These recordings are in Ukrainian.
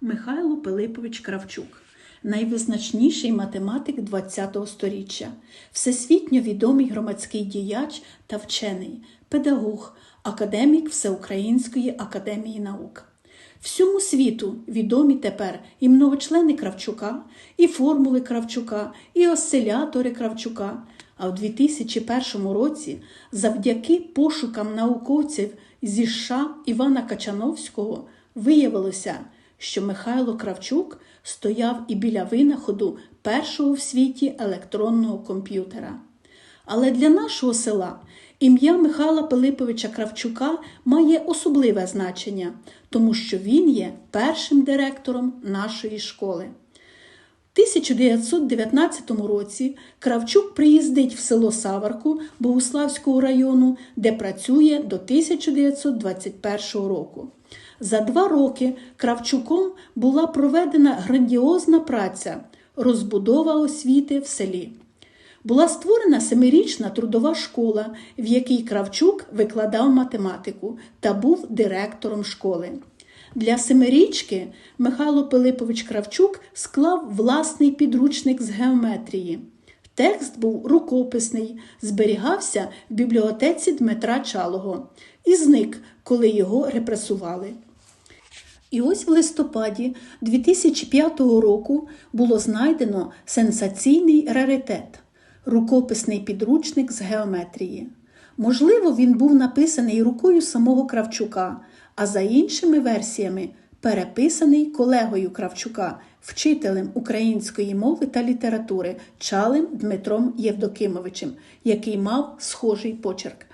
Михайло Пилипович Кравчук, найвизначніший математик ХХ століття, всесвітньо відомий громадський діяч та вчений, педагог, академік Всеукраїнської академії наук. Всьому світу відомі тепер і многочлени Кравчука, і формули Кравчука, і осцилятори Кравчука. А в 2001 році, завдяки пошукам науковців зі США Івана Качановського, виявилося, що Михайло Кравчук стояв і біля винаходу першого в світі електронного комп'ютера. Але для нашого села ім'я Михайла Пилиповича Кравчука має особливе значення, тому що він є першим директором нашої школи. В 1919 році Кравчук приїздить в село Саварку Богуславського району, де працює до 1921 року. За два роки Кравчуком була проведена грандіозна праця розбудова освіти в селі. Була створена семирічна трудова школа, в якій Кравчук викладав математику та був директором школи. Для семирічки Михайло Пилипович Кравчук склав власний підручник з геометрії. Текст був рукописний, зберігався в бібліотеці Дмитра Чалого і зник, коли його репресували. І ось в листопаді 2005 року було знайдено сенсаційний раритет рукописний підручник з геометрії. Можливо, він був написаний рукою самого Кравчука, а за іншими версіями переписаний колегою Кравчука, вчителем української мови та літератури Чалим Дмитром Євдокимовичем, який мав схожий почерк.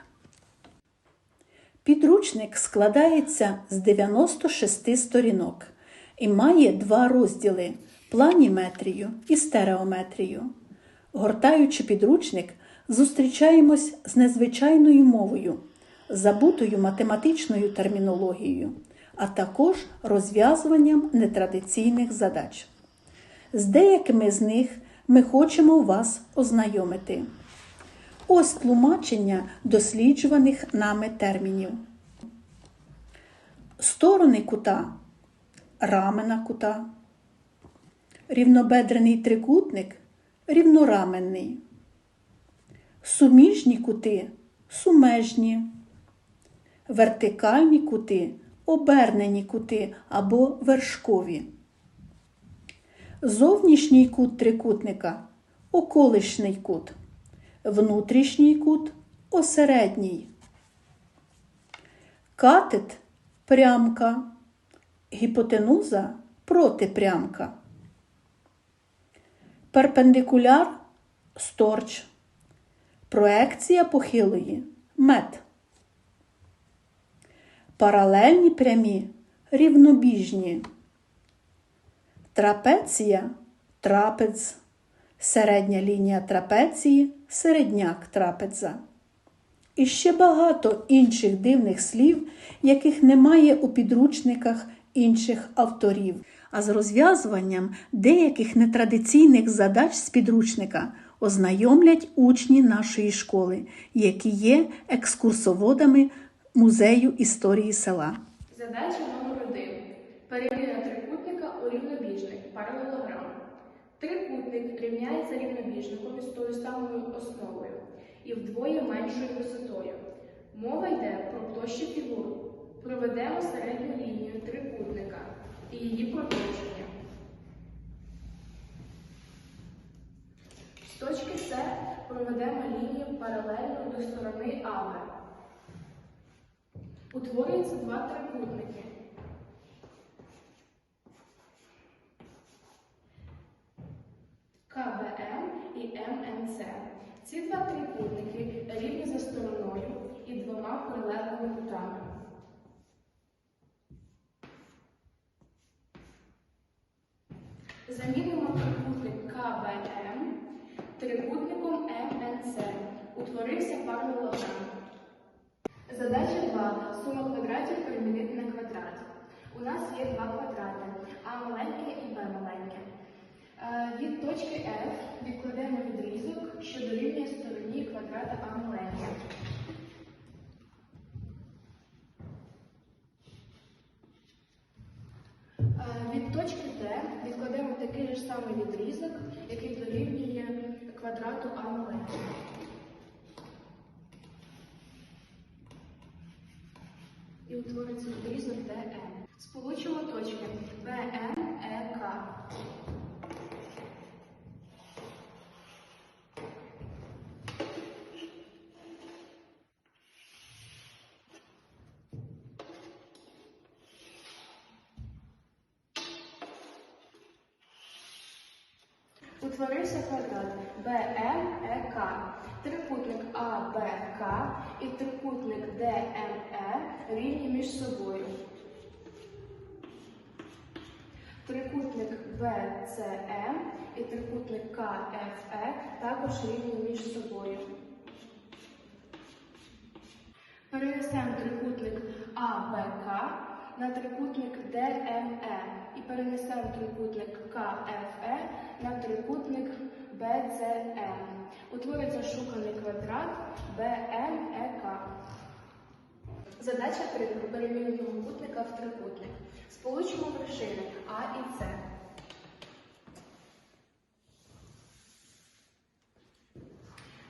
Підручник складається з 96 сторінок і має два розділи планіметрію і стереометрію. Гортаючи підручник, зустрічаємось з незвичайною мовою, забутою математичною термінологією, а також розв'язуванням нетрадиційних задач. З деякими з них ми хочемо вас ознайомити. Ось тлумачення досліджуваних нами термінів. Сторони кута, рамена кута, рівнобедрений трикутник рівнораменний, суміжні кути сумежні, вертикальні кути обернені кути або вершкові. Зовнішній кут трикутника околишній кут, внутрішній кут осередній. Катет прямка, гіпотенуза протипрямка. Перпендикуляр сторч. Проекція похилої мет. Паралельні прямі рівнобіжні. Трапеція трапез. Середня лінія трапеції середняк трапеза. І ще багато інших дивних слів, яких немає у підручниках інших авторів. А з розв'язуванням деяких нетрадиційних задач з підручника ознайомлять учні нашої школи, які є екскурсоводами музею історії села. Задача номер 1 Переміна трикутника у рівнобіжник. Паралелограм. Трикутник рівняється рівнобіжником з тою самою основою і вдвоє меншою висотою. Мова йде про площу фігур. Проведемо середню лінію трикутника і її продовження. З точки С проведемо лінію паралельно до сторони АВ. Утворюються два трикутники. І МНЦ. Ці два трикутники рівні за стороною і двома прилеглими кутами. Замінимо трикутник КВМ трикутником МНЦ. Утворився паралелограм. Задача 2. Сума квадратів перемінити на квадрат. У нас є два квадрати А маленьке і Б маленьке. Е, Від точки F відкладемо відрізок, що дорівнює стороні квадрата А маленьке. Е, Від точки Д відкладемо такий ж самий відрізок, який дорівнює квадрату А. І утвориться відрізок ДН. Сполучимо точки БН, ЕК. Утворився квадрат БМЕК, трикутник АБК і трикутник ДМЕ рівні між собою. Трикутник БЦМ і трикутник КФЕ також рівні між собою. Перенесемо трикутник АБК на трикутник ДМЕ і перенесемо трикутник КФЕ на трикутник БЦМ. Утвориться шуканий квадрат БМЕК. Задача 3 про переміну в трикутник. Сполучимо вершини А і С.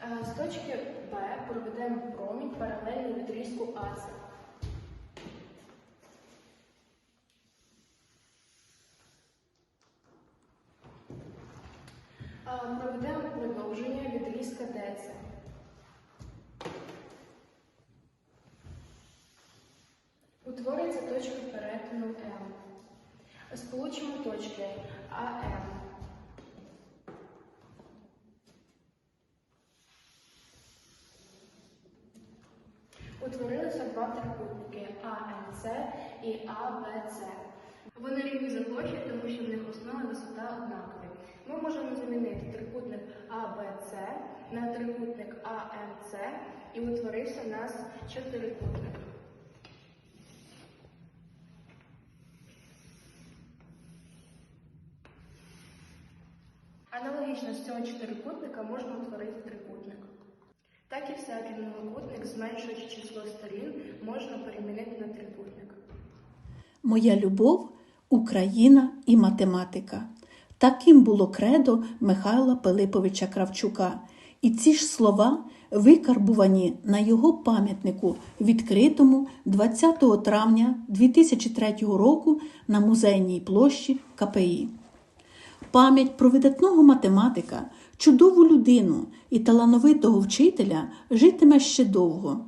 Е, З точки Б проведемо промінь паралельний відрізку АС. Проведемо продовження відрізка ДС. Утвориться точка перетину М. Сполучимо точки АМ. Утворилися два трикутники АМЦ і АБЦ. Вони рівні за площею, тому що в них основа висота однакові. Ми можемо замінити трикутник АБЦ на трикутник АМЦ і утворився у нас чотирикутник. Аналогічно з цього чотирикутника можна утворити трикутник. Так і всякий многокутник, зменшуючи число сторін, можна перемінити на трикутник. Моя любов, Україна і математика. Таким було кредо Михайла Пилиповича Кравчука. І ці ж слова викарбувані на його пам'ятнику, відкритому 20 травня 2003 року на музейній площі КПІ. Пам'ять про видатного математика, чудову людину і талановитого вчителя житиме ще довго.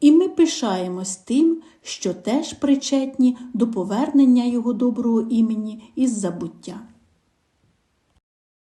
І ми пишаємось тим, що теж причетні до повернення його доброго імені із забуття.